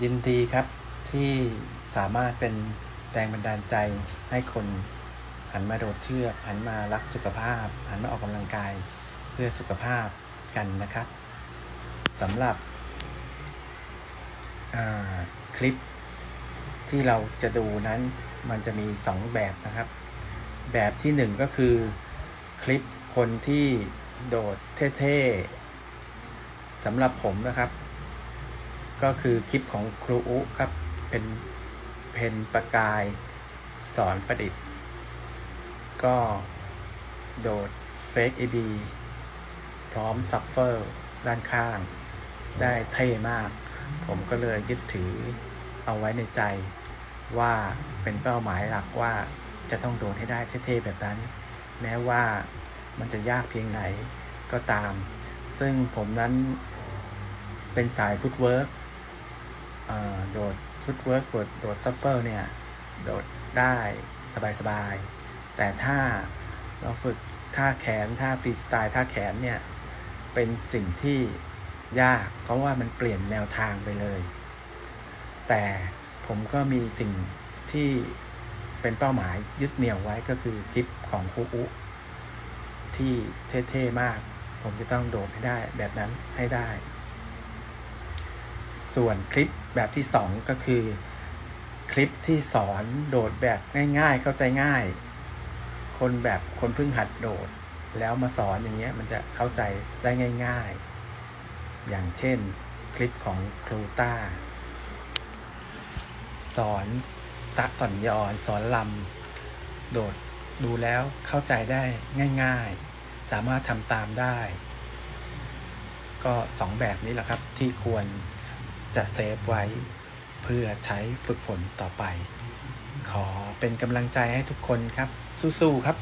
ยินดีครับที่สามารถเป็นแรงบันดาลใจให้คนหันมาโดดเชือกหันมารักสุขภาพ หันมาออกกำลังกายเพื่อสุขภาพกันนะครับสำหรับคลิปที่เราจะดูนั้นมันจะมี 2 แบบนะครับ แบบที่ 1 ก็คือคลิปคนที่โดดเท่ๆสำหรับผมนะครับ ก็คือคลิปของครูอุครับ เป็นเพนประกายสอนประดิษฐ์ ก็โดดเฟก AB พร้อมซัฟเฟอร์ด้านข้าง ได้เท่มาก ผมก็เลยยึดถือเอาไว้ในใจ ว่าเป็นเป้าหมายหลักว่าจะต้องโดดให้ได้เท่ๆแบบนั้น แม้ว่ามันจะยากเพียงไหนก็ตาม ซึ่งผมนั้นเป็นสายฟุตเวิร์ก โดดฟุตเวิร์กโดดโดดซัฟเฟอร์เนี่ย โดดได้สบายๆ แต่ถ้าเราฝึกท่าแขนท่าฟรีสไตล์ท่าแขนเนี่ย เป็นสิ่งที่ยาก เพราะว่ามันเปลี่ยนแนวทางไปเลย แต่ผมก็มีสิ่งที่เป็นเป้าหมายยึดเหนี่ยวไว้ก็คือคลิปของครูอุ ที่เท่ ๆ มาก ผมจะต้องโดดให้ได้แบบนั้นให้ได้ ส่วนคลิปแบบที่สองก็คือ คลิปที่สอนโดดแบบง่ายๆ เข้าใจง่าย คนแบบคนเพิ่งหัดโดด แล้วมาสอนอย่างเงี้ยมันจะเข้าใจได้ง่าย ๆ อย่างเช่นคลิปของครูต้า สอนตะต่อนยอนสอนลำโดดดูแล้วเข้าใจได้ง่ายๆ สามารถทำตามได้ ก็สองแบบนี้แหละครับที่ควร จะเซฟไว้ เพื่อใช้ฝึกฝนต่อไป ขอเป็นกำลังใจให้ทุกคนครับ สู้ๆครับ